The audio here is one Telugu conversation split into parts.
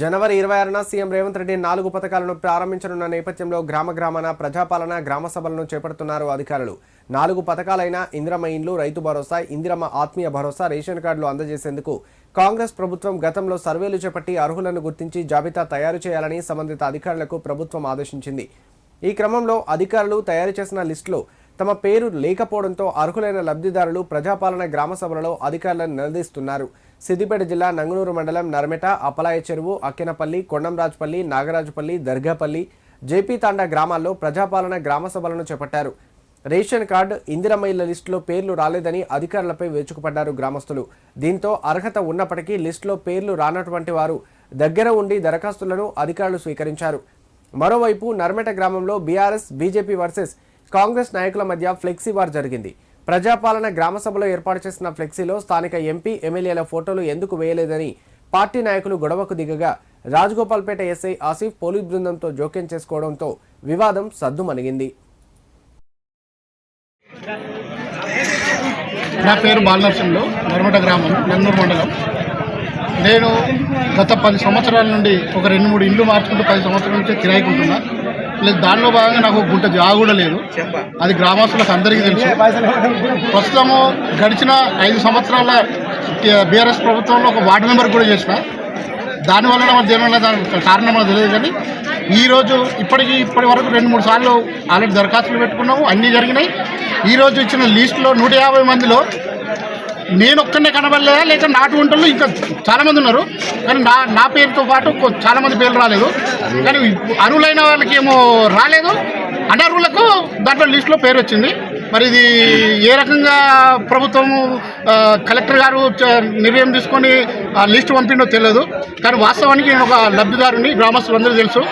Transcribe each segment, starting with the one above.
జనవరి ఇరవై ఆరున సీఎం రేవంత్ రెడ్డి నాలుగు పథకాలను ప్రారంభించనున్న నేపథ్యంలో గ్రామ గ్రామాన ప్రజాపాలన గ్రామ సభలను చేపడుతున్నారు అధికారులు. నాలుగు పథకాలైన ఇందిరమ్మ ఇండ్లు రైతు భరోసా ఇందిరమ్మ ఆత్మీయ భరోసా రేషన్ కార్డులు అందజేసేందుకు కాంగ్రెస్ ప్రభుత్వం గతంలో సర్వేలు చేపట్టి అర్హులను గుర్తించి జాబితా తయారు చేయాలని సంబంధిత అధికారులకు ప్రభుత్వం ఆదేశించింది. ఈ క్రమంలో అధికారులు తయారు చేసిన లిస్టులో తమ పేరు లేకపోవడంతో అర్హులైన లబ్ధిదారులు ప్రజాపాలన గ్రామ సభలలో అధికారులను నిలదీస్తున్నారు. సిద్దిపేట జిల్లా నంగునూరు మండలం నర్మెట అప్పలాయ చెరువు అక్కినపల్లి కొండంరాజుపల్లి నాగరాజుపల్లి దర్గాపల్లి జేపీ తాండా గ్రామాల్లో ప్రజాపాలన గ్రామ సభలను చేపట్టారు. రేషన్ కార్డు ఇందిరమ్మ ఇళ్ళ లిస్టులో పేర్లు రాలేదని అధికారులపై వేచుకుపడ్డారు గ్రామస్తులు. దీంతో అర్హత ఉన్నప్పటికీ లిస్టులో పేర్లు రానటువంటి వారు దగ్గర ఉండి దరఖాస్తులను అధికారులు స్వీకరించారు. మరోవైపు నర్మెట గ్రామంలో బీఆర్ఎస్ బీజేపీ వర్సెస్ కాంగ్రెస్ నాయకుల మధ్య ఫ్లెక్సీ వార్ జరిగింది. ప్రజాపాలన గ్రామ సభలో ఏర్పాటు చేసిన ఫ్లెక్సీలో స్థానిక ఎంపీ ఎమ్మెల్యేల ఫోటోలు ఎందుకు వేయలేదని పార్టీ నాయకులు గొడవకు దిగగా రాజగోపాల్పేట ఎస్ఐ ఆసిఫ్ పోలీస్ బృందంతో జోక్యం చేసుకోవడంతో వివాదం సద్దుమణిగింది. నా పేరు బాలనరసింహులు నర్మట గ్రామం నందూరు మండలం. నేను గత పది సంవత్సరాల నుండి ఒక రెండు మూడు ఇండ్లు మార్చుకుంటూ పది సంవత్సరాల నుంచి కిరాయికి ఉంటున్నా. లేదు దానిలో భాగంగా నాకు గుంట జాగా కూడా లేదు. అది గ్రామస్తులకు అందరికీ తెలుసు. ప్రస్తుతము గడిచిన ఐదు సంవత్సరాల బీఆర్ఎస్ ప్రభుత్వంలో ఒక వార్డు మెంబర్ కూడా చేసిన. దానివల్ల మరి దేనివల్ల దానికి కారణం మనకు తెలియదు కానీ ఈరోజు ఇప్పటికి ఇప్పటి వరకు రెండు మూడు సార్లు ఆల్రెడీ దరఖాస్తులు పెట్టుకున్నాము అన్నీ జరిగినాయి. ఈరోజు ఇచ్చిన లిస్టులో నూట యాభై మందిలో నేను ఒక్కనే కనబడలేదా? లేక నాటు వంటలు ఇంకా చాలామంది ఉన్నారు. కానీ నా నా పేరుతో పాటు చాలామంది పేర్లు రాలేదు. కానీ అర్హులైన వాళ్ళకి ఏమో రాలేదు. అనర్హులకు దాంట్లో లిస్టులో పేరు వచ్చింది. మరి ఇది ఏ రకంగా ప్రభుత్వము కలెక్టర్ గారు నిర్ణయం తీసుకొని ఆ లిస్టు పంపిండో తెలియదు కానీ వాస్తవానికి నేను ఒక లబ్ధిదారుని గ్రామస్తులందరూ తెలుసు.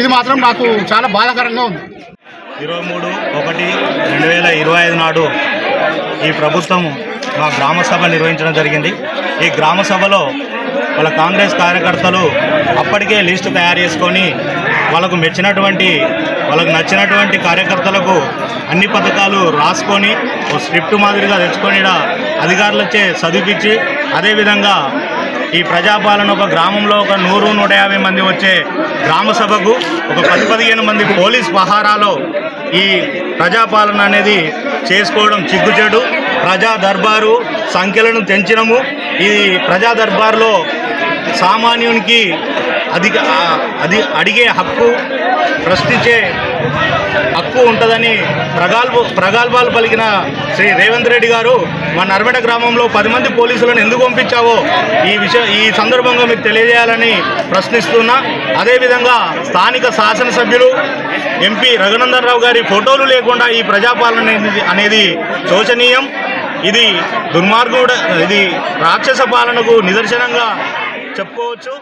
ఇది మాత్రం నాకు చాలా బాధాకరంగా ఉంది. ఇరవై మూడు ఒకటి రెండు వేల ఇరవై ఐదు నాడు ఈ ప్రభుత్వము మా గ్రామ సభ నిర్వహించడం జరిగింది. ఈ గ్రామ సభలో వాళ్ళ కాంగ్రెస్ కార్యకర్తలు అప్పటికే లిస్టు తయారు చేసుకొని వాళ్ళకు మెచ్చినటువంటి వాళ్ళకు నచ్చినటువంటి కార్యకర్తలకు అన్ని పథకాలు రాసుకొని ఓ స్క్రిప్ట్ మాదిరిగా తెచ్చుకొని అధికారులచే చదివించి అదేవిధంగా ఈ ప్రజాపాలన ఒక గ్రామంలో ఒక నూరు నూట యాభై మంది వచ్చే గ్రామ సభకు ఒక పది పదిహేను మంది పోలీస్ పహారాలో ఈ ప్రజాపాలన అనేది చేసుకోవడం చిగ్గుచెడు ప్రజా దర్బారు సంఖ్యలను తెంచినము. ఈ ప్రజా దర్బార్లో సామాన్యునికి అధిక అది అడిగే హక్కు ప్రశ్నించే హక్కు ఉంటుందని ప్రగాల్భ ప్రగాల్భాలు పలికిన శ్రీ రేవంత్ రెడ్డి గారు మా నర్మడ గ్రామంలో పది మంది పోలీసులను ఎందుకు పంపించావో ఈ విషయం ఈ సందర్భంగా మీకు తెలియజేయాలని ప్రశ్నిస్తున్నా. అదేవిధంగా స్థానిక శాసనసభ్యులు ఎంపీ రఘునందన్ రావు గారి ఫోటోలు లేకుండా ఈ ప్రజాపాలన అనేది శోచనీయం. ఇది దుర్మార్గుడు ఇది రాక్షస పాలనకు నిదర్శనంగా చెప్పుకోవచ్చు.